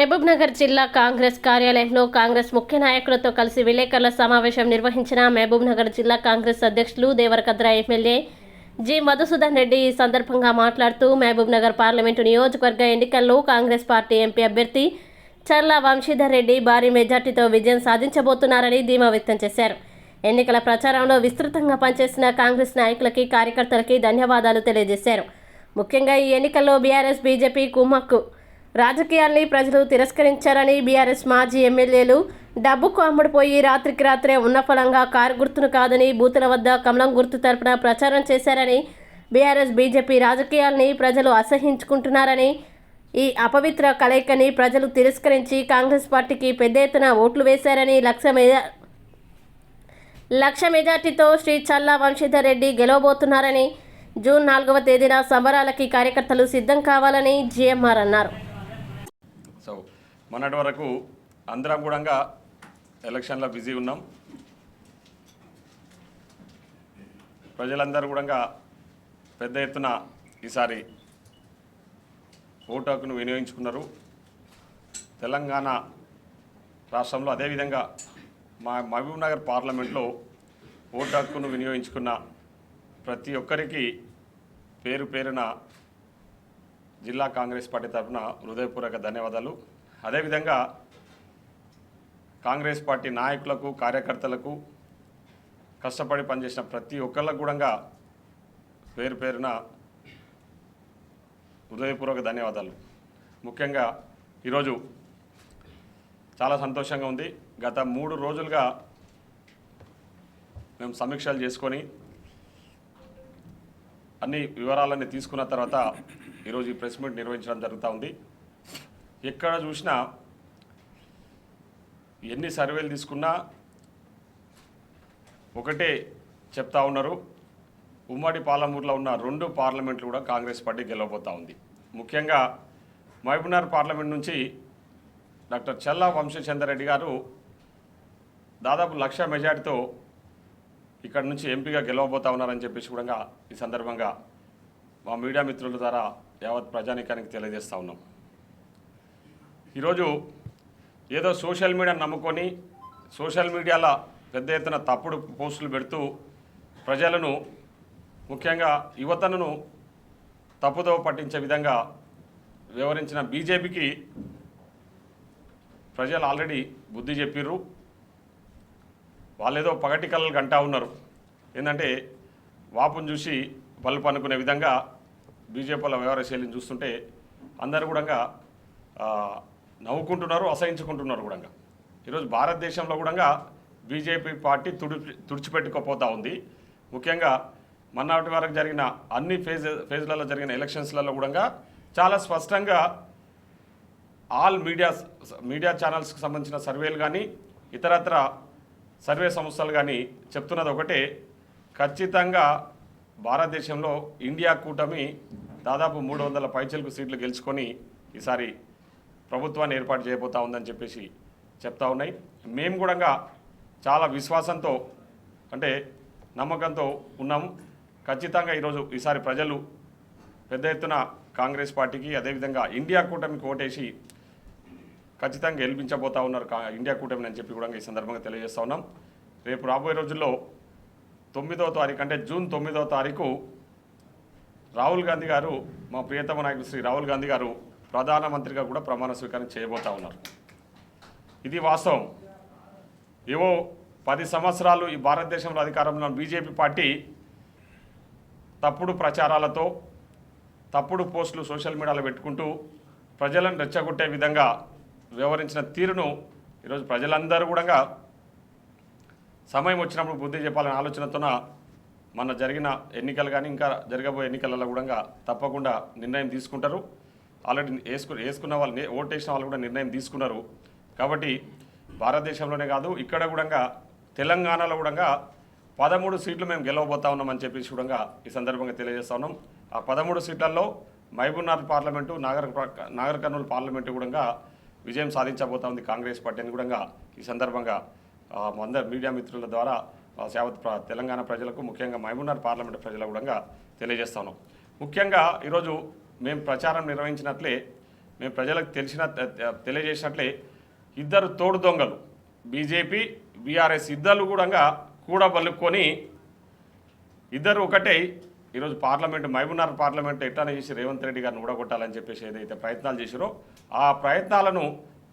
మహబూబ్ నగర్ జిల్లా కాంగ్రెస్ కార్యాలయంలో కాంగ్రెస్ ముఖ్య నాయకులతో కలిసి విలేకరుల సమావేశం నిర్వహించిన మహబూబ్ నగర్ జిల్లా కాంగ్రెస్ అధ్యక్షులు దేవరకద్ర ఎమ్మెల్యే జి మధుసూదన్ రెడ్డి ఈ సందర్భంగా మాట్లాడుతూ మహబూబ్ నగర్ పార్లమెంటు నియోజకవర్గ ఎన్నికల్లో కాంగ్రెస్ పార్టీ ఎంపీ అభ్యర్థి చర్ల వంశీధర్ రెడ్డి భారీ మెజార్టీతో విజయం సాధించబోతున్నారని ధీమా వ్యక్తం చేశారు. ఎన్నికల ప్రచారంలో విస్తృతంగా పనిచేసిన కాంగ్రెస్ నాయకులకి కార్యకర్తలకి ధన్యవాదాలు తెలియజేశారు. ముఖ్యంగా ఈ ఎన్నికల్లో బీఆర్ఎస్ బీజేపీ కుమ్మక్కు రాజకీయాల్ని ప్రజలు తిరస్కరించారని బీఆర్ఎస్ మాజీ ఎమ్మెల్యేలు డబ్బుకు అమ్ముడుపోయి రాత్రికి రాత్రే ఉన్న ఫలంగా కారు గుర్తును కాదని బూతుల వద్ద కమలం గుర్తు తరపున ప్రచారం చేశారని బీఆర్ఎస్ బీజేపీ రాజకీయాల్ని ప్రజలు అసహించుకుంటున్నారని ఈ అపవిత్ర కలయికని ప్రజలు తిరస్కరించి కాంగ్రెస్ పార్టీకి పెద్ద ఎత్తున ఓట్లు వేశారని లక్ష మెజా లక్ష మెజార్టీతో శ్రీ చల్లా వంశీధర్ రెడ్డి గెలవబోతున్నారని జూన్ నాలుగవ తేదీన సంబరాలకి కార్యకర్తలు సిద్ధం కావాలని జీఎంఆర్ అన్నారు. సో మొన్నటి వరకు అందరం కూడా ఎలక్షన్లో బిజీ ఉన్నాం. ప్రజలందరూ కూడా పెద్ద ఎత్తున ఈసారి ఓటు హక్కును వినియోగించుకున్నారు. తెలంగాణ రాష్ట్రంలో అదేవిధంగా మా మహబూబ్ నగర్ పార్లమెంట్లో ఓటు హక్కును వినియోగించుకున్న ప్రతి ఒక్కరికి పేరు పేరున జిల్లా కాంగ్రెస్ పార్టీ తరఫున హృదయపూర్వక ధన్యవాదాలు. అదేవిధంగా కాంగ్రెస్ పార్టీ నాయకులకు కార్యకర్తలకు కష్టపడి పనిచేసిన ప్రతి ఒక్కళ్ళకు కూడా పేరు పేరున హృదయపూర్వక ధన్యవాదాలు. ముఖ్యంగా ఈరోజు చాలా సంతోషంగా ఉంది. గత మూడు రోజులుగా మేము సమీక్షలు చేసుకొని అన్ని వివరాలన్నీ తీసుకున్న తర్వాత ఈరోజు ఈ ప్రెస్ మీట్ నిర్వహించడం జరుగుతూ ఉంది. ఎక్కడ చూసినా ఎన్ని సర్వేలు తీసుకున్నా ఒకటే చెప్తా ఉన్నారు. ఉమ్మడి పాలమూరులో ఉన్న రెండు పార్లమెంట్లు కూడా కాంగ్రెస్ పార్టీ గెలవబోతూ ఉంది. ముఖ్యంగా మహబూబ్నగర్ పార్లమెంట్ నుంచి డాక్టర్ చల్లా వంశచంద్రరెడ్డి గారు దాదాపు లక్ష మెజార్టీతో ఇక్కడ నుంచి ఎంపీగా గెలవబోతా ఉన్నారని చెప్పేసి కూడా ఈ సందర్భంగా మా మీడియా మిత్రుల ద్వారా యావత్ ప్రజానీకానికి తెలియజేస్తూ ఉన్నాం. ఈరోజు ఏదో సోషల్ మీడియా నమ్ముకొని సోషల్ మీడియాలో పెద్ద ఎత్తున తప్పుడు పోస్టులు పెడుతూ ప్రజలను ముఖ్యంగా యువతను తప్పుదోవ పట్టించే విధంగా వివరించిన బీజేపీకి ప్రజలు ఆల్రెడీ బుద్ధి చెప్పిర్రు. వాళ్ళేదో పగటి కళలు గంటా ఉన్నారు. ఏంటంటే వాపును చూసి బల్బు అనుకునే విధంగా బీజేపీల వ్యవహార శైలిని చూస్తుంటే అందరూ కూడా నవ్వుకుంటున్నారు అసహించుకుంటున్నారు కూడా. ఈరోజు భారతదేశంలో కూడా బీజేపీ పార్టీ తుడిచి తుడిచిపెట్టుకోపోతా ఉంది. ముఖ్యంగా మొన్నటి వరకు జరిగిన అన్ని ఫేజ్ ఫేజ్లలో జరిగిన ఎలక్షన్స్లలో కూడా చాలా స్పష్టంగా ఆల్ మీడియా మీడియా ఛానల్స్కి సంబంధించిన సర్వేలు కానీ ఇతరత్ర సర్వే సంస్థలు కానీ చెప్తున్నది ఒకటే ఖచ్చితంగా భారతదేశంలో ఇండియా కూటమి దాదాపు మూడు వందల పైచలకు సీట్లు గెలుచుకొని ఈసారి ప్రభుత్వాన్ని ఏర్పాటు చేయబోతా ఉందని చెప్పేసి చెప్తా ఉన్నాయి. మేము కూడా చాలా విశ్వాసంతో అంటే నమ్మకంతో ఉన్నాము. ఖచ్చితంగా ఈరోజు ఈసారి ప్రజలు పెద్ద ఎత్తున కాంగ్రెస్ పార్టీకి అదేవిధంగా ఇండియా కూటమికి ఓటేసి ఖచ్చితంగా గెలిపించబోతా ఉన్నారు కా ఇండియా కూటమిని అని చెప్పి కూడా ఈ సందర్భంగా తెలియజేస్తా ఉన్నాం. రేపు రాబోయే రోజుల్లో తొమ్మిదవ తారీఖు అంటే జూన్ తొమ్మిదవ తారీఖు రాహుల్ గాంధీ గారు మా ప్రియతమ నాయకుడు శ్రీ రాహుల్ గాంధీ గారు ప్రధానమంత్రిగా కూడా ప్రమాణ స్వీకారం చేయబోతా ఉన్నారు. ఇది వాస్తవం. ఏవో పది సంవత్సరాలు ఈ భారతదేశంలో అధికారంలో బీజేపీ పార్టీ తప్పుడు ప్రచారాలతో తప్పుడు పోస్టులు సోషల్ మీడియాలో పెట్టుకుంటూ ప్రజలను రెచ్చగొట్టే విధంగా వ్యవహరించిన తీరును ఈరోజు ప్రజలందరూ కూడా సమయం వచ్చినప్పుడు బుద్ధి చెప్పాలనే ఆలోచనతోన మన జరిగిన ఎన్నికలు కానీ ఇంకా జరగబోయే ఎన్నికలలో కూడా తప్పకుండా నిర్ణయం తీసుకుంటారు. ఆల్రెడీ వేసుకు వేసుకున్న వాళ్ళు నే- ఓటేసిన వాళ్ళు కూడా నిర్ణయం తీసుకున్నారు. కాబట్టి భారతదేశంలోనే కాదు ఇక్కడ కూడా తెలంగాణలో కూడా పదమూడు సీట్లు మేము గెలవబోతా ఉన్నామని చెప్పేసి కూడా ఈ సందర్భంగా తెలియజేస్తా ఉన్నాం. ఆ పదమూడు సీట్లలో మహబూబ్నాథ్ పార్లమెంటు నాగర్ నాగర్ కర్నూలు పార్లమెంటు కూడా విజయం సాధించబోతా ఉంది కాంగ్రెస్ పార్టీ అని కూడా ఈ సందర్భంగా అందరు మీడియా మిత్రుల ద్వారా ఆ, యావత్ తెలంగాణ ప్రజలకు ముఖ్యంగా మహబూబ్నగర్ పార్లమెంట్ ప్రజలకు కూడా తెలియజేస్తాను ముఖ్యంగా ఈరోజు మేము ప్రచారం నిర్వహించినట్లే మేము ప్రజలకు తెలిసిన తె- తెలియజేసినట్లే ఇద్దరు తోడు దొంగలు బీజేపీ బీఆర్ఎస్ ఇద్దరు కూడా కూడబలుక్కొని ఇద్దరు ఒకటే ఈరోజు పార్లమెంట్ మహబూబ్నగర్ పార్లమెంట్ ఎట్లానే చేసి రేవంత్ రెడ్డి గారిని ఊడగొట్టాలని చెప్పేసి ఏదైతే ప్రయత్నాలు చేసిరో ఆ ప్రయత్నాలను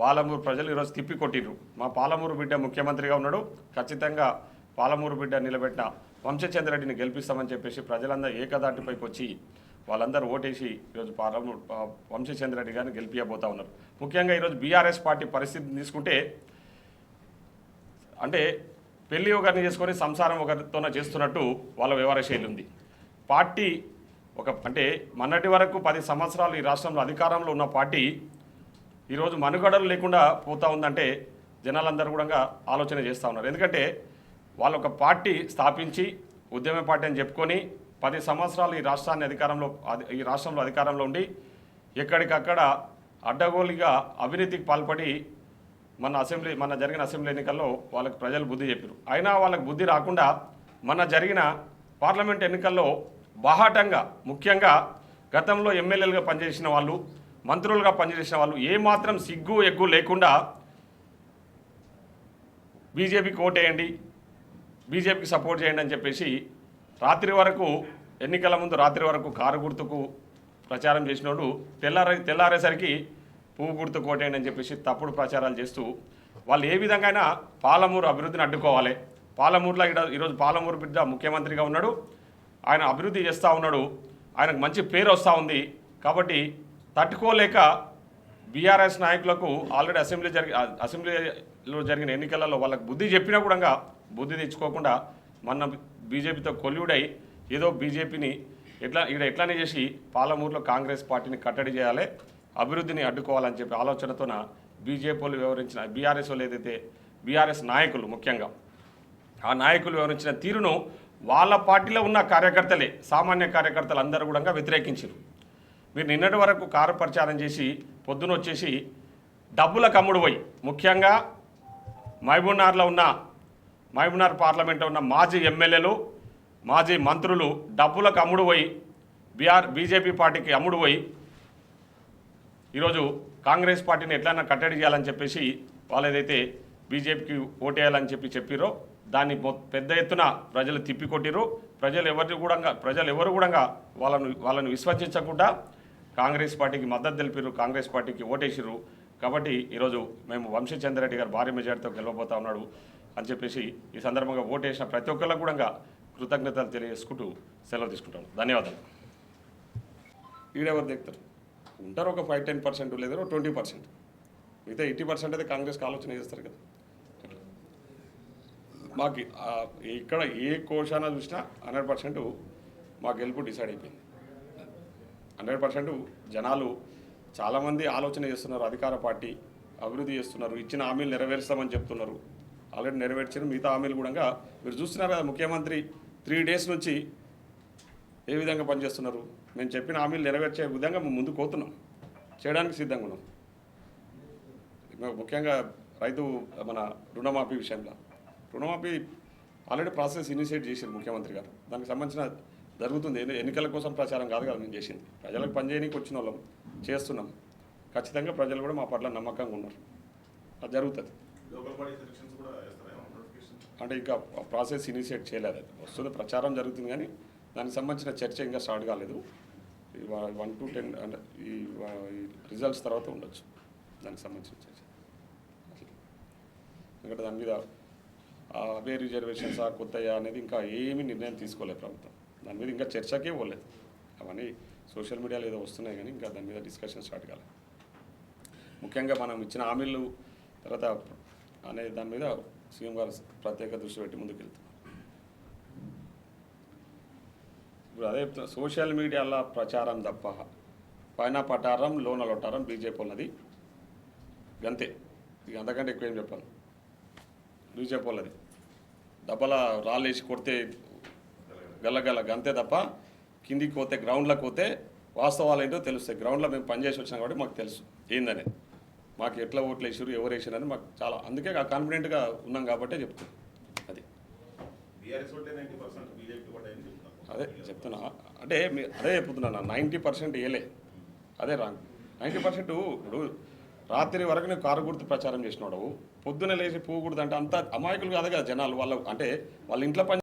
పాలమూరు ప్రజలు ఈరోజు తిప్పికొట్టిర్రు మా పాలమూరు బిడ్డ ముఖ్యమంత్రిగా ఉన్నాడు. ఖచ్చితంగా పాలమూరు బిడ్డ నిలబెట్టిన వంశచంద్రరెడ్డిని గెలిపిస్తామని చెప్పేసి ప్రజలందరూ ఏకదాటిపైకి వచ్చి వాళ్ళందరూ ఓటేసి ఈరోజు పాలమూరు వంశచంద్రరెడ్డి గారిని గెలిపియబోతా ఉన్నారు. ముఖ్యంగా ఈరోజు బీఆర్ఎస్ పార్టీ పరిస్థితిని తీసుకుంటే అంటే పెళ్ళి ఒకరిని చేసుకొని సంసారం ఒకరితోనే చేస్తున్నట్టు వాళ్ళ వ్యవహార శైలి ఉంది. పార్టీ ఒక అంటే మొన్నటి వరకు పది సంవత్సరాలు ఈ రాష్ట్రంలో అధికారంలో ఉన్న పార్టీ ఈరోజు మనుగడలు లేకుండా పోతా ఉందంటే జనాలందరూ కూడా ఆలోచన చేస్తూ ఉన్నారు. ఎందుకంటే వాళ్ళు ఒక పార్టీ స్థాపించి ఉద్యమ పార్టీ అని చెప్పుకొని పది సంవత్సరాలు ఈ రాష్ట్రాన్ని అధికారంలో ఈ రాష్ట్రంలో అధికారంలో ఉండి ఎక్కడికక్కడ అడ్డగోలుగా అవినీతికి పాల్పడి మన అసెంబ్లీ మన జరిగిన అసెంబ్లీ ఎన్నికల్లో వాళ్ళకి ప్రజలు బుద్ధి చెప్పారు అయినా వాళ్ళకి బుద్ధి రాకుండా మన జరిగిన పార్లమెంట్ ఎన్నికల్లో బాహాటంగా ముఖ్యంగా గతంలో ఎమ్మెల్యేలుగా పనిచేసిన వాళ్ళు మంత్రులుగా పనిచేసిన వాళ్ళు ఏమాత్రం సిగ్గు ఎగ్గు లేకుండా బీజేపీకి ఓటేయండి బీజేపీకి సపోర్ట్ చేయండి అని చెప్పేసి రాత్రి వరకు ఎన్నికల ముందు రాత్రి వరకు కారు గుర్తుకు ప్రచారం చేసినోడు తెల్లారే తెల్లారేసరికి పువ్వు గుర్తు కోటేయండి అని చెప్పేసి తప్పుడు ప్రచారాలు చేస్తూ వాళ్ళు ఏ విధంగా అయినా పాలమూరు అభివృద్ధిని అడ్డుకోవాలి. పాలమూరులో ఇక్కడ ఈరోజు పాలమూరు బిడ్డ ముఖ్యమంత్రిగా ఉన్నాడు. ఆయన అభివృద్ధి చేస్తూ ఉన్నాడు. ఆయనకు మంచి పేరు వస్తూ ఉంది. కాబట్టి తట్టుకోలేక బీఆర్ఎస్ నాయకులకు ఆల్రెడీ అసెంబ్లీ జరిగి అసెంబ్లీలో జరిగిన ఎన్నికలలో వాళ్ళకి బుద్ధి చెప్పినా కూడా బుద్ధి తెచ్చుకోకుండా మన బీజేపీతో కొల్లుడై ఏదో బీజేపీని ఎట్లా ఇక్కడ ఎట్లానే చేసి పాలమూరులో కాంగ్రెస్ పార్టీని కట్టడి చేయాలి అభివృద్ధిని అడ్డుకోవాలని చెప్పి ఆలోచనతోన బీజేపీలు వివరించిన బీఆర్ఎస్ వాళ్ళు ఏదైతే బీఆర్ఎస్ నాయకులు ముఖ్యంగా ఆ నాయకులు వివరించిన తీరును వాళ్ళ పార్టీలో ఉన్న కార్యకర్తలే సామాన్య కార్యకర్తలు అందరూ కూడా వ్యతిరేకించారు మీరు నిన్నటి వరకు కారు ప్రచారం చేసి పొద్దున వచ్చేసి డబ్బుల కమ్ముడు పోయి ముఖ్యంగా మహబూబ్నార్లో ఉన్న మహబూబ్నార్ పార్లమెంట్లో ఉన్న మాజీ ఎమ్మెల్యేలు మాజీ మంత్రులు డబ్బులకు అమ్ముడు పోయి బీఆర్ బీజేపీ పార్టీకి అమ్ముడు పోయి ఈరోజు కాంగ్రెస్ పార్టీని ఎట్లయినా కట్టడి చేయాలని చెప్పేసి వాళ్ళు ఏదైతే బీజేపీకి ఓటేయాలని చెప్పి చెప్పిరో దాన్ని పెద్ద ఎత్తున ప్రజలు తిప్పికొట్టిరు ప్రజలు ఎవరిని కూడా ప్రజలు ఎవరు కూడా వాళ్ళను వాళ్ళని విశ్వసించకుండా కాంగ్రెస్ పార్టీకి మద్దతు తెలిపిరు కాంగ్రెస్ పార్టీకి ఓటేసిరు కాబట్టి ఈరోజు మేము వంశీచంద్రెడ్డి గారు భారీ మెజార్టీతో గెలవబోతా ఉన్నాడు అని చెప్పేసి ఈ సందర్భంగా ఓటేసిన ప్రతి ఒక్కరికి కూడా కృతజ్ఞతలు తెలియజేసుకుంటూ సెలవు తీసుకుంటాను. ధన్యవాదాలు. ఈడెవరు దిగుతారు ఉంటారు ఒక ఫైవ్ టెన్ పర్సెంట్ లేదా ట్వంటీ పర్సెంట్ మిగతా ఎయిటీ పర్సెంట్ అయితే కాంగ్రెస్కి ఆలోచన చేస్తారు కదా. మాకు ఇక్కడ ఏ కోశాన చూసినా హండ్రెడ్ పర్సెంట్ మా గెలుపు డిసైడ్ అయిపోయింది. హండ్రెడ్ పర్సెంట్ జనాలు చాలామంది ఆలోచన చేస్తున్నారు అధికార పార్టీ అభివృద్ధి చేస్తున్నారు ఇచ్చిన హామీలు నెరవేరుస్తామని చెప్తున్నారు. ఆల్రెడీ నెరవేర్చిన మిగతా హామీలు కూడా మీరు చూస్తున్నారు? కదా ముఖ్యమంత్రి త్రీ డేస్ నుంచి ఏ విధంగా పనిచేస్తున్నారు? మేము చెప్పిన హామీలు నెరవేర్చే విధంగా మేము ముందుకు పోతున్నాం. చేయడానికి సిద్ధంగా ఉన్నాం. ముఖ్యంగా రైతు మన రుణమాఫీ విషయంలో. రుణమాఫీ ఆల్రెడీ ప్రాసెస్ ఇనిషియేట్ చేశారు ముఖ్యమంత్రి గారు. దానికి సంబంధించిన జరుగుతుంది. ఎన్ని- ఎన్నికల కోసం ప్రచారం కాదు కదా మేము చేసింది. ప్రజలకు పనిచేయడానికి వచ్చిన వాళ్ళం. చేస్తున్నాం. ఖచ్చితంగా ప్రజలు కూడా మా పట్ల నమ్మకంగా ఉన్నారు. అది జరుగుతుంది. అంటే ఇంకా ప్రాసెస్ ఇనిషియేట్ చేయలేదు అది. వస్తుంది ప్రచారం జరుగుతుంది కానీ దానికి సంబంధించిన చర్చ ఇంకా స్టార్ట్ కాలేదు. వన్ టు టెన్ అంటే ఈ రిజల్ట్స్ తర్వాత ఉండొచ్చు దానికి సంబంధించిన చర్చ. ఎందుకంటే దాని మీద అవే రిజర్వేషన్స్ కొత్తయా అనేది ఇంకా ఏమీ నిర్ణయం తీసుకోలేదు ప్రభుత్వం. దాని మీద ఇంకా చర్చకే పోలేదు. అవన్నీ సోషల్ మీడియాలో ఏదో వస్తున్నాయి కానీ ఇంకా దాని మీద డిస్కషన్ స్టార్ట్ కాలేదు ముఖ్యంగా మనం ఇచ్చిన హామీలు తర్వాత అనే దాని మీద సీఎం గారు ప్రత్యేక దృష్టి పెట్టి ముందుకు ముందుకెళ్తున్నారు. ఇప్పుడు అదే చెప్తున్నా, సోషల్ మీడియాలో ప్రచారం తప్ప పైన పటారం లోన లొట్టారం బీజేపీ ఉన్నది గంతే. ఇక అంతకంటే ఎక్కువ ఏం చెప్పాను బీజేపీ వాళ్ళది. డబ్బల రాళ్ళేసి కొడితే గల్లగల్ల గంతే తప్ప కిందికి పోతే గ్రౌండ్లోకి పోతే వాస్తవాలు ఏంటో తెలుస్తాయి. గ్రౌండ్లో మేము పనిచేసి వచ్చినాం కాబట్టి మాకు తెలుసు. ఏందనేది? మాకు ఎట్లా ఓట్లు వేసారు ఎవరు వేసారని మాకు చాలా అందుకే కాన్ఫిడెంట్గా ఉన్నాం కాబట్టే చెప్తున్నాం. అది. అదే చెప్తున్నా. అంటే అదే చెప్తున్నా నైంటీ పర్సెంట్ వేయలే. అదే రాంగ్. నైంటీ పర్సెంట్ ఇప్పుడు రాత్రి వరకు నేను కారు గుర్తు ప్రచారం చేసినాడు పొద్దున లేచి పువ్వు గుర్తు అంటే అంత అమాయకులు కాదు కదా జనాలు. వాళ్ళ అంటే వాళ్ళ ఇంట్లో పని